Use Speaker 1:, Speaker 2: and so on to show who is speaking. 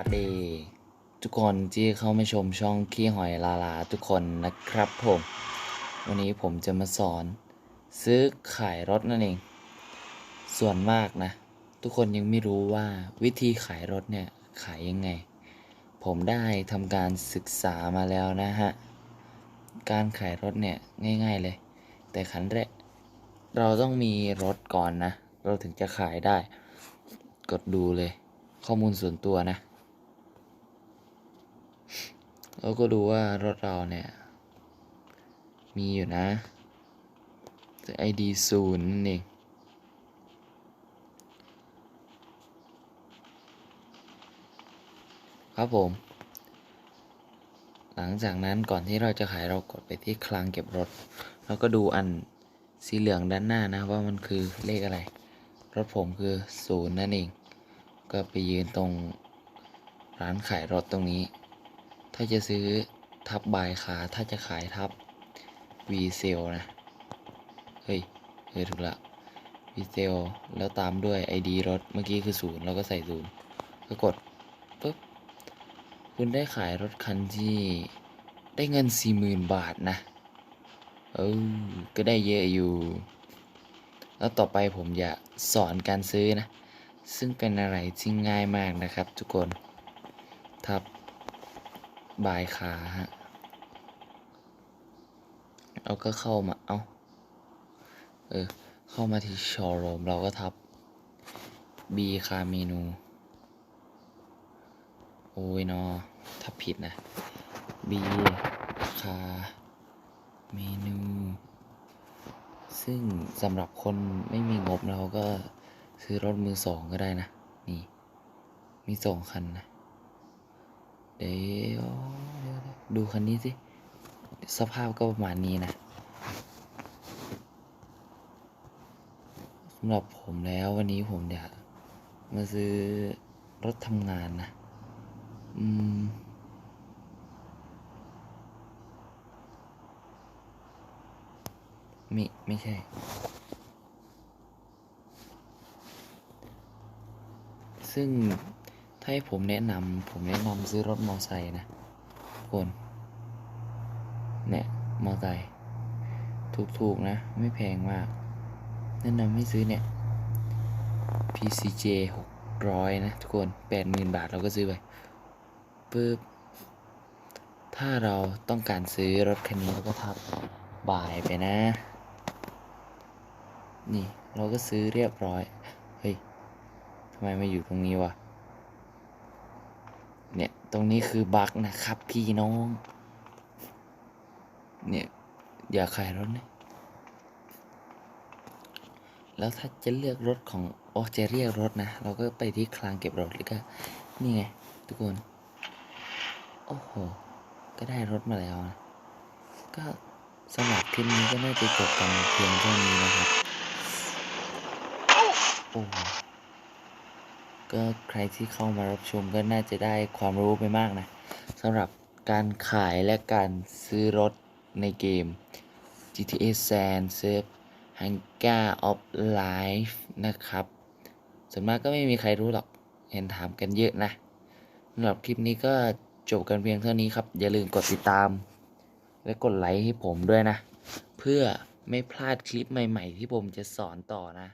Speaker 1: วัสดีทุกคนที่เข้ามาชมช่องขี้หอยลาลาทุกคนนะครับผม วันนี้ผมจะมาสอน ซื้อขายรถนั่นเอง ส่วนมากนะ ทุกคนยังไม่รู้ว่าวิธีขายรถเนี่ยขายยังไง ผมได้ทำการศึกษามาแล้วนะฮะ การขายรถเนี่ยง่ายๆเลย แต่ขันแรกเราต้องมีรถก่อนนะ เราถึงจะขายได้ กดดูเลย ข้อมูลส่วนตัวนะ เราก็ดูว่ารถเราเนี่ย มีอยู่นะแต่ ID ศูนย์นั่นเองครับผม หลังจากนั้นก่อนที่เราจะขายเรากดไปที่คลังเก็บรถ แล้วก็ดูอันสีเหลืองด้านหน้านะว่ามันคือเลขอะไร รถผมคือศูนย์นั่นเอง ก็ไปยืนตรงร้านขายรถตรงนี้ ถ้าจะซื้อทับบายคาถ้าจะขายทับ V เซลนะ เฮ้ยเฮ้ถูกละ V เซลแล้วตามด้วย ID รถ เมื่อกี้คือศูนย์เราก็ใส่ศูนย์ก็กดปุ๊บ คุณได้ขายรถคันที่ได้เงิน 40,000 บาทนะ เออ ก็ได้เยอะอยู่ แล้วต่อไปผมจะสอนการซื้อนะ ซึ่งเป็นอะไรที่ง่ายมากนะครับทุกคนทับ บายขาฮะเราก็เข้ามา เอาเออ เข้ามาที่โชว์รูมเราก็ทับ B คาเมนู โอ้ยเนอถ้าผิดนะ B คาเมนู ซึ่งสำหรับคนไม่มีงบเราก็ซื้อรถมือสองก็ได้นะ นี่ มีสองคันนะ เดี๋ยวดูคันนี้สิ สภาพก็ประมาณนี้นะสำหรับผมแล้ววันนี้ผมอยากมาซื้อรถทำงานนะ อืมม่ไม่ใช่ ซึ่ง ถ้าให้ผมแนะนำผมแนะนำซื้อรถมอไซค์นะทุกคนเนี่ยมอไซค์ถูกๆนะ ไม่แพงมาก แนะนำให้ซื้อเนี่ย PCJ 600 นะ ทุกคน 80,000 บาทเราก็ซื้อไปปึ๊บถ้าเราต้องการซื้อรถคันนี้เราก็ทับบ่ายไปนะ นี่เราก็ซื้อเรียบร้อย เฮ้ยทำไมมาอยู่ตรงนี้วะ เนี่ย ตรงนี้คือบั๊กนะครับ พี่น้อง เนี่ย อย่าขายรถนะแล้วถ้าจะเลือกรถของโอจะเรียกรถนะ เราก็ไปที่คลังเก็บรถหรือก็นี่ไง ทุกคน โอ้โห ก็ได้รถมาแล้วนะ ก็สำหรับคลิปนี้ก็น่าจะจบกันเพียงเท่านี้นะครับ โอ้ ก็ใครที่เข้ามารับชมก็น่าจะได้ความรู้ไปมากนะสำหรับการขายและการซื้อรถในเกม GTA San Surf Hangar of Life นะครับส่วนมากก็ไม่มีใครรู้หรอกเห็นถามกันเยอะนะสำหรับคลิปนี้ก็จบกันเพียงเท่านี้ครับ อย่าลืมกดติดตาม และกดไลค์ให้ผมด้วยนะ เพื่อไม่พลาดคลิปใหม่ ๆ ที่ผมจะสอนต่อนะ